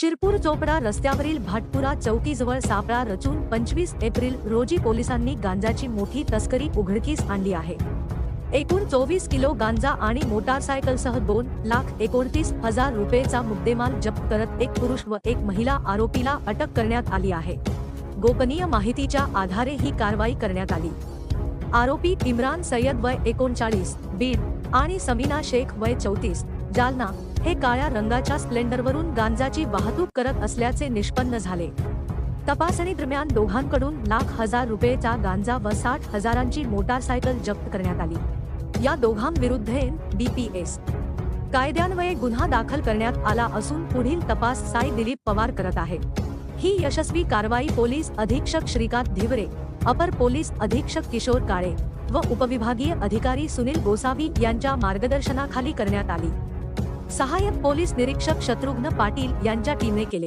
शिरपूर चोपडा रस्त्यावरील भाटपुरा चौकीजवळ सापळा रचून पंचवीस एप्रिल रोजी पोलिसांनी गांजाची मोठी तस्करी उघडकीस आणली आहे. एकूण चोवीस किलो गांजा आणि मोटारसायकलसह दोन लाख एकोणतीस हजार रुपयेचा मुद्देमाल जप्त करत एक पुरुष व एक महिला आरोपीला अटक करण्यात आली आहे. गोपनीय माहितीच्या आधारे ही कारवाई करण्यात आली. आरोपी इम्रान सय्यद वय एकोणचाळीस बीड आणि समीना शेख वय चौतीस जालना हे काळ्या रंगाच्या स्प्लेंडरवरून गांजाची वाहतूक करत असल्याचे निष्पन्न झाले. तपासणी दरम्यान दोघांकडून लाख हजार रुपयेचा गांजा व साठ हजारांची मोटारसायकल जप्त करण्यात आली. या दोघांविरुद्ध एन डीपीएस कायद्यान्वये गुन्हा दाखल करण्यात आला असून पुढील तपास साई दिलीप पवार करत आहे. ही यशस्वी कारवाई पोलीस अधीक्षक श्रीकांत धिवरे अपर पोलीस अधीक्षक किशोर काळे व उपविभागीय अधिकारी सुनील गोसावी यांच्या मार्गदर्शनाखाली करण्यात आली. सहाय्यक पोलीस निरीक्षक शत्रुघ्न पाटील यांच्या टीमने केले.